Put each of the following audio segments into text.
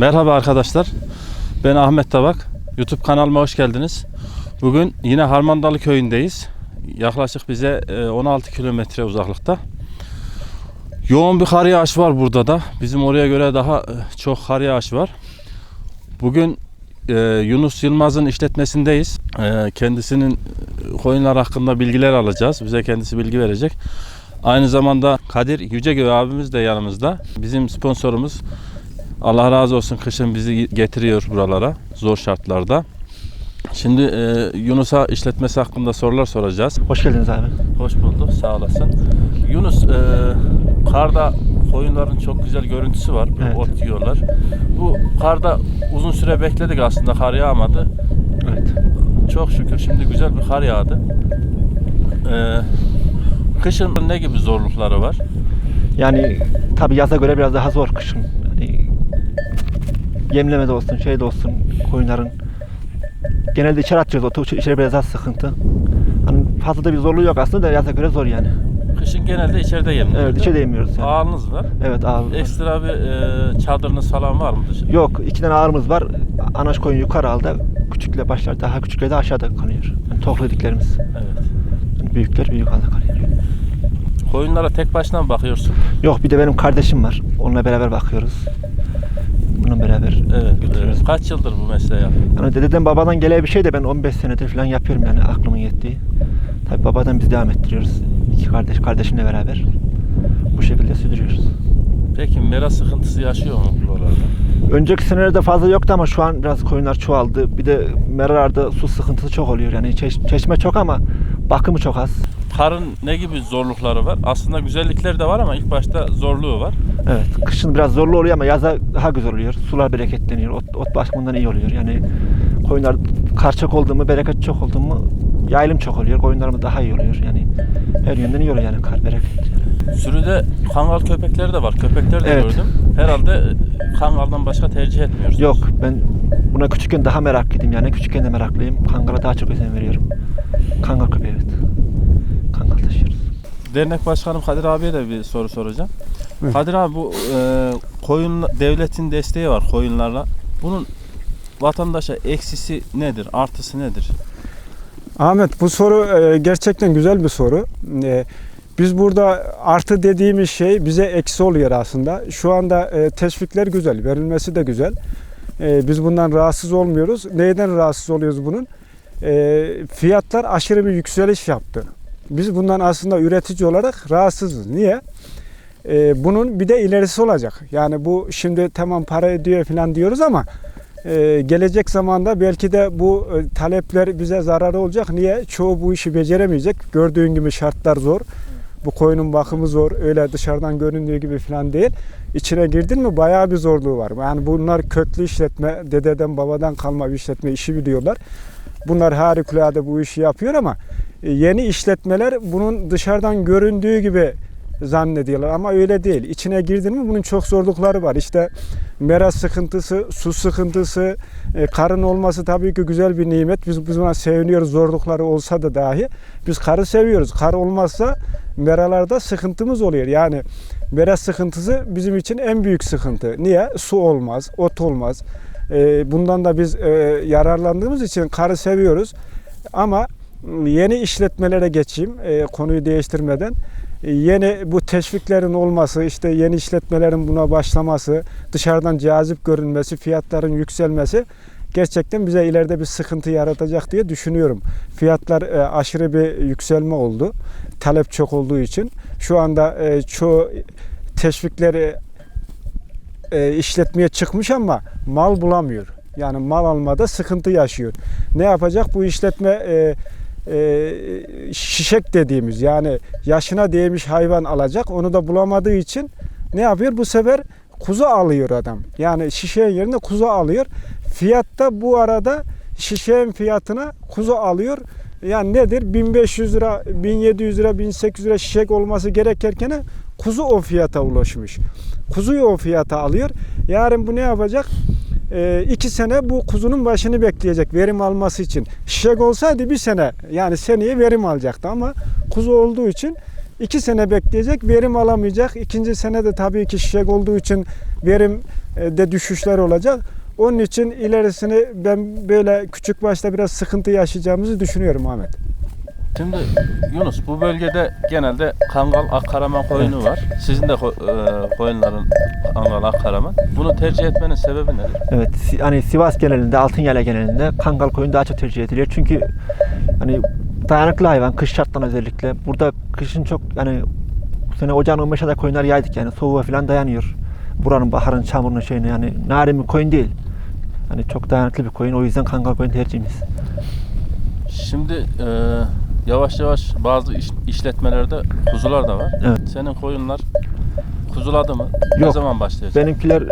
Merhaba arkadaşlar. Ben Ahmet Tabak. YouTube kanalıma hoş geldiniz. Bugün yine Harmandalı köyündeyiz. Yaklaşık bize e, 16 kilometre uzaklıkta. Yoğun bir kar yağış var burada da. Bizim oraya göre daha e, çok kar yağış var. Bugün e, Yunus Yılmaz'ın işletmesindeyiz. E, kendisinin e, koyunlar hakkında bilgiler alacağız. Bize kendisi bilgi verecek. Aynı zamanda Kadir Yücegöy abimiz de yanımızda. Bizim sponsorumuz. Allah razı olsun kışın bizi getiriyor buralara zor şartlarda. Şimdi e, Yunus'a işletmesi hakkında sorular soracağız. Hoş geldiniz abi. Hoş bulduk, sağ olasın. Yunus, e, karda koyunların çok güzel görüntüsü var. Evet. Ot yiyorlar. Bu karda uzun süre bekledik aslında, kar yağmadı. Evet. Çok şükür şimdi güzel bir kar yağdı. E, kışın ne gibi zorlukları var? Yani tabi yaza göre biraz daha zor kışın. Yani yemleme de olsun, şey de olsun koyunların. Genelde içeri atıyoruz otu, içeri biraz daha sıkıntı. Hani fazla da bir zorluğu yok aslında da yaza göre zor yani. Kışın genelde içeride yemliyor. Evet, içeride yemiyoruz yani. Ağınız var. Evet abi. Ekstra bir e, çadırınız falan var mı dışarı? Yok, iki tane ağrımız var. Anaç koyun yukarı aldı. Küçükle başlar, daha küçükler de aşağıda kalıyor. Yani tokladiklerimiz. Evet. Yani büyükler büyük alda kalıyor. Koyunlara tek başına mı bakıyorsun? Yok bir de benim kardeşim var. Onunla beraber bakıyoruz. Bununla beraber Evet. götürüyoruz. e, kaç yıldır bu mesleği yapıyorsun? Yani dededen babadan gelen bir şey de ben 15 senedir falan yapıyorum yani aklımın yettiği. Tabii babadan biz devam ettiriyoruz. İki kardeş kardeşimle beraber. Bu şekilde sürdürüyoruz. Peki mera sıkıntısı yaşıyor mu buralarda? Önceki senelerde fazla yoktu ama şu an biraz koyunlar çoğaldı. Bir de meralarda su sıkıntısı çok oluyor. Yani çeş- çeşme çok ama bakımı çok az. Karın ne gibi zorlukları var? Aslında güzellikleri de var ama ilk başta zorluğu var. Evet, kışın biraz zorlu oluyor ama yaza daha güzel oluyor. Sular bereketleniyor, ot, ot bakımından iyi oluyor. Yani koyunlar kar çok oldu mu, bereket çok oldu mu yayılım çok oluyor. Koyunlarımız daha iyi oluyor. Yani her yönden iyi oluyor yani kar bereket. Sürüde kangal köpekleri de var. Köpekleri de Evet. gördüm. Herhalde kangaldan başka tercih etmiyorsunuz. Yok ben buna küçükken daha meraklıydım yani küçükken de meraklıyım. Kangala daha çok özen veriyorum. Kangal köpeği evet. Kangal taşıyoruz. Dernek Başkanım Kadir abiye de bir soru soracağım. Evet. Kadir abi bu e, koyun devletin desteği var koyunlarla. Bunun vatandaşa eksisi nedir? Artısı nedir? Ahmet bu soru e, gerçekten güzel bir soru. E, Biz burada artı dediğimiz şey bize eksi oluyor aslında. Şu anda e, teşvikler güzel, verilmesi de güzel. Biz bundan rahatsız olmuyoruz. Neyden rahatsız oluyoruz bunun? Fiyatlar aşırı bir yükseliş yaptı. Biz bundan aslında üretici olarak rahatsızız. Niye? Bunun bir de ilerisi olacak. Yani bu şimdi tamam para ediyor falan diyoruz ama ee, gelecek zamanda belki de bu e, talepler bize zararı olacak. Niye? Çoğu bu işi beceremeyecek. Gördüğün gibi şartlar zor. Bu koyunun bakımı zor. Öyle dışarıdan göründüğü gibi falan değil. İçine girdin mi bayağı bir zorluğu var. Yani bunlar köklü işletme, dededen babadan kalma bir işletme işi biliyorlar. Bunlar harikulade bu işi yapıyor ama e, yeni işletmeler bunun dışarıdan göründüğü gibi zannediyorlar ama öyle değil. İçine girdin mi bunun çok zorlukları var. İşte mera sıkıntısı, su sıkıntısı, e, karın olması tabii ki güzel bir nimet. Biz, biz buna seviniyoruz zorlukları olsa da dahi. Biz karı seviyoruz. Kar olmazsa meralarda sıkıntımız oluyor. Yani mera sıkıntısı bizim için en büyük sıkıntı. Niye? Su olmaz, ot olmaz. E, bundan da biz e, yararlandığımız için karı seviyoruz. Ama yeni işletmelere geçeyim konuyu değiştirmeden. E, Yeni bu teşviklerin olması, işte yeni işletmelerin buna başlaması, dışarıdan cazip görünmesi, fiyatların yükselmesi gerçekten bize ileride bir sıkıntı yaratacak diye düşünüyorum. Fiyatlar e, aşırı bir yükselme oldu. Talep çok olduğu için. Şu anda e, çoğu teşvikleri e, işletmeye çıkmış ama mal bulamıyor. Yani mal almada sıkıntı yaşıyor. Ne yapacak? Bu işletme e, e, şişek dediğimiz yani yaşına değmiş hayvan alacak. Onu da bulamadığı için ne yapıyor? Bu sefer kuzu alıyor adam. Yani şişeğin yerine kuzu alıyor. Fiyatta bu arada şişeğin fiyatına kuzu alıyor. Yani nedir? 1500 lira, 1700 lira, 1800 lira şişek olması gerekirken kuzu o fiyata ulaşmış. Kuzuyu o fiyata alıyor. Yarın bu ne yapacak? Ee, iki sene bu kuzunun başını bekleyecek verim alması için. Şişek olsaydı bir sene yani seneye verim alacaktı ama kuzu olduğu için iki sene bekleyecek verim alamayacak. İkinci sene de tabii ki şişek olduğu için verim e, de düşüşler olacak. Onun için ilerisini ben böyle küçük başta biraz sıkıntı yaşayacağımızı düşünüyorum Ahmet. Şimdi Yunus bu bölgede genelde Kangal Akkaraman koyunu var. Sizin de ko- e, koyunların Kangal Akkaraman. Bunu tercih etmenin sebebi nedir? Evet, hani Sivas genelinde, Altınyala genelinde kangal koyun daha çok tercih ediliyor. Çünkü hani dayanıklı hayvan, kış şartlarına özellikle. Burada kışın çok yani bu sene ocağın 15 ayda koyunlar yaydık yani soğuğa falan dayanıyor. Buranın baharın çamurunun şeyine yani narin bir koyun değil. Hani çok dayanıklı bir koyun. O yüzden kangal koyun tercihimiz. Şimdi e, yavaş yavaş bazı iş- işletmelerde kuzular da var. Evet. Senin koyunlar kuzuladı mı? Ne Yok. zaman başlayacak? Benimkiler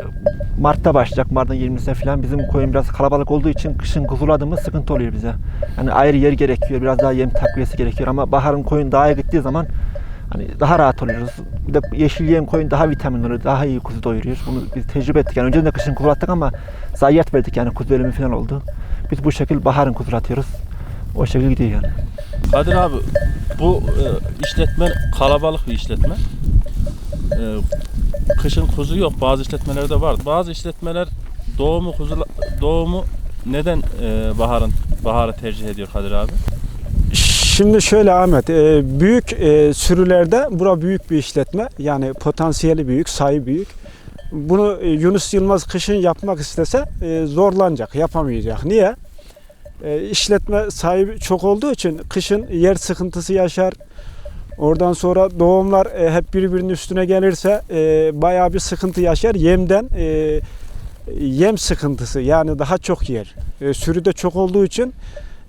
Mart'ta başlayacak. Mart'ın 20'sine falan. Bizim koyun biraz kalabalık olduğu için kışın kuzuladı mı sıkıntı oluyor bize. Yani ayrı yer gerekiyor. Biraz daha yem takviyesi gerekiyor ama baharın koyun dağa gittiği zaman hani daha rahat oluyoruz. Bir de yeşil yem koyun daha vitaminli, daha iyi kuzu doyuruyor. Bunu biz tecrübe ettik. Yani önceden de kışın kuzulattık ama zayiat verdik yani kuzu ölümü falan oldu. Biz bu şekilde baharın kuzulatıyoruz. O şekilde gidiyor yani. Kadir abi bu e, işletme kalabalık bir işletme. E, kışın kuzu yok. Bazı işletmelerde var. Bazı işletmeler doğumu kuzu doğumu neden e, baharın baharı tercih ediyor Kadir abi? Şimdi şöyle Ahmet, e, büyük e, sürülerde bura büyük bir işletme. Yani potansiyeli büyük, sayı büyük. Bunu e, Yunus Yılmaz kışın yapmak istese e, zorlanacak, yapamayacak. Niye? E, işletme sahibi çok olduğu için kışın yer sıkıntısı yaşar. Oradan sonra doğumlar e, hep birbirinin üstüne gelirse e, bayağı bir sıkıntı yaşar. Yemden e, yem sıkıntısı yani daha çok yer. E, sürüde çok olduğu için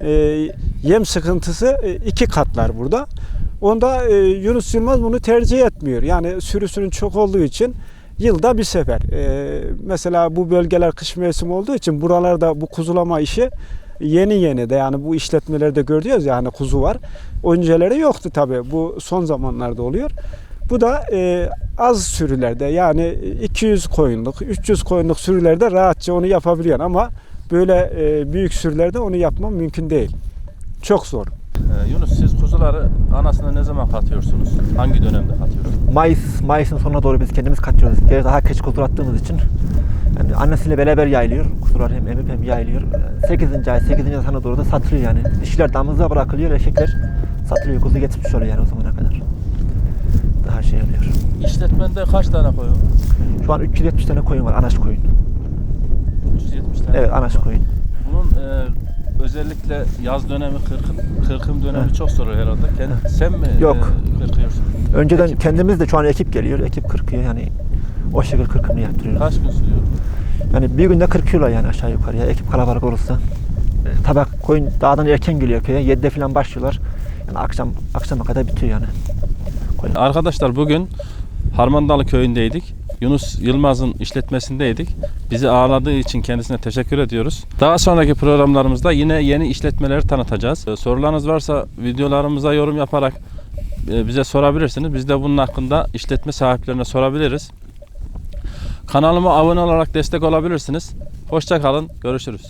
e, yem sıkıntısı iki katlar burada. Onda Yunus Yılmaz bunu tercih etmiyor. Yani sürüsünün çok olduğu için yılda bir sefer. Mesela bu bölgeler kış mevsimi olduğu için buralarda bu kuzulama işi yeni yeni de yani bu işletmelerde görüyoruz ya hani kuzu var. Önceleri yoktu tabii. Bu son zamanlarda oluyor. Bu da e, az sürülerde yani 200 koyunluk, 300 koyunluk sürülerde rahatça onu yapabiliyor ama böyle e, büyük sürülerde onu yapmam mümkün değil. Çok zor. E, Yunus siz kuzuları anasına ne zaman katıyorsunuz? Hangi dönemde katıyorsunuz? Mayıs, Mayıs'ın sonuna doğru biz kendimiz kaçıyoruz. Biraz daha geç kuzulattığımız için. Yani annesiyle beraber yayılıyor. Kuzular hem emip hem yayılıyor. 8. ay, 8. ay sonuna doğru da satılıyor yani. Dişiler damızda bırakılıyor, erkekler satılıyor. Kuzu getirmiş oluyor yani o zamana kadar. Daha şey oluyor. İşletmende kaç tane koyun var? Şu an 370 tane koyun var, anaç koyun. 370 tane. Evet, anaç var. koyun. Bunun e, özellikle yaz dönemi, kırkım, kırkım dönemi Evet. çok zor herhalde. Kendi, sen mi Yok. e, kırkıyorsun? Önceden Ekip. kendimiz de şu an ekip geliyor. Ekip kırkıyor yani. O şekilde kırkımını yaptırıyoruz. Kaç gün sürüyor? Yani bir günde 40 kilo yani aşağı yukarıya ekip kalabalık olursa. E, Tabak koyun dağdan erken geliyor köye. 7'de falan başlıyorlar. Yani akşam akşama kadar bitiyor yani. Koyun. Arkadaşlar bugün Harmandalı köyündeydik. Yunus Yılmaz'ın işletmesindeydik. Bizi ağırladığı için kendisine teşekkür ediyoruz. Daha sonraki programlarımızda yine yeni işletmeleri tanıtacağız. Ee, Sorularınız varsa videolarımıza yorum yaparak e, bize sorabilirsiniz. Biz de bunun hakkında işletme sahiplerine sorabiliriz. Kanalıma abone olarak destek olabilirsiniz. Hoşça kalın. Görüşürüz.